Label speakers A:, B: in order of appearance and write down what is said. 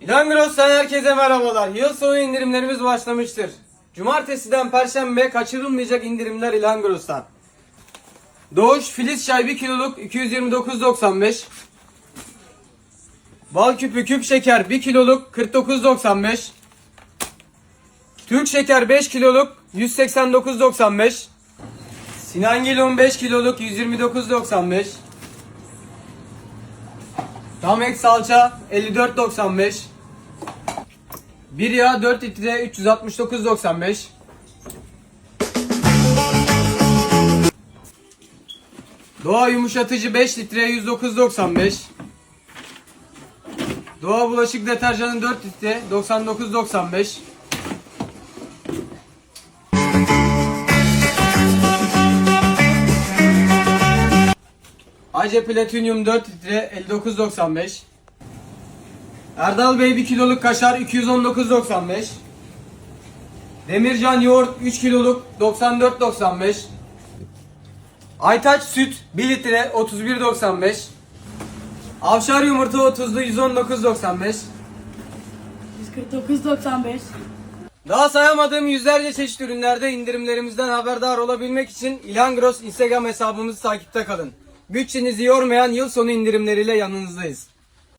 A: İlhangros'tan herkese merhabalar. Yıl sonu indirimlerimiz başlamıştır. Cumartesiden Perşembe kaçırılmayacak indirimler İlhangros'tan. Doğuş Filiz çay 1 kiloluk 229.95. Bal küpü küp şeker 1 kiloluk 49.95. Türk şeker 5 kiloluk 189.95. Sinangil 5 kiloluk 129.95. Damek salça 54.95. Bir yağ 4 litre 369.95. Doğa yumuşatıcı 5 litre 109.95. Doğa bulaşık deterjanı 4 litre 99.95. Ace Platinum 4 litre 59.95. Erdal Bey 1 kiloluk kaşar 219.95. Demircan yoğurt 3 kiloluk 94.95. Aytaç süt 1 litre 31.95. Avşar yumurta 30'lu 119.95.
B: 149.95
A: Daha sayamadığım yüzlerce çeşit ürünlerde indirimlerimizden haberdar olabilmek için İlhan Gross Instagram hesabımızı takipte kalın. Bütçenizi yormayan yıl sonu indirimleriyle yanınızdayız.